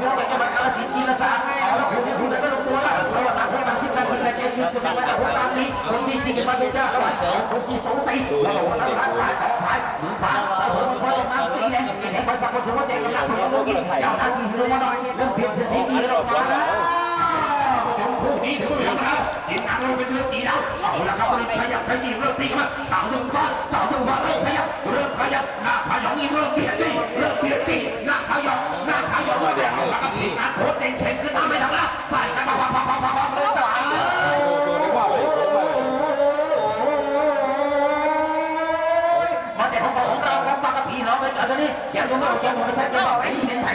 อยู่ที่สาวสุขสาวสุขสาวขยับเริ่มขยับหน้าพยองอีเริ่มเปลี่ยน หน้าเขายกหน้าเขาหยอาว่าอย่างปกติการโพสเด่นเข็มขึ้นทำไม่ทำละใส่กันมาพับพับพับพับเลยจ้ะอย่างนู้นเราจะมองใช้ก็ไอ้ที่เห็นไผ่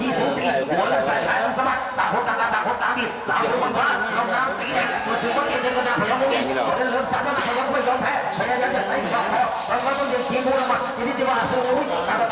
ที่สูงสีหัวและส่ยสายสมัครต่างคนต่างต่างคนต่างดีสาวคนบ้าเอาน้ำสีแดงมาถือว่าเอเจนต์นาพยองมุ่งเราจะเริ่มสามารถพยองไม่ยอมแพ้พยายามจะใส่ข้าวเราเราต้องเรียนทีมผู้ละมัดทีนี้จะว่าสู้ต่าง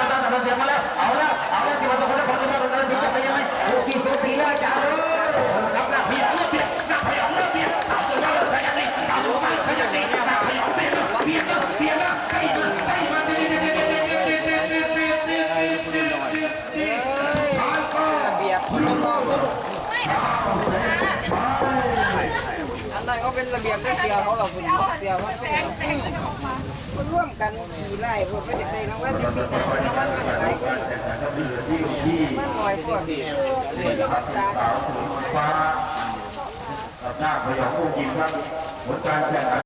นั้นเขาเป็นระเบียบได้เสียเขาเราคุณเสียว่าเป็นคนร่วมกันขี่ไล่เพื่อไปเด็กในรางวัลที่มีนั้นรางวัลมาจากไหนก็มันหน่อยกว่าคนจะรักษาฟ้าหน้าพยองผู้ยิงครับผลการแข่งขัน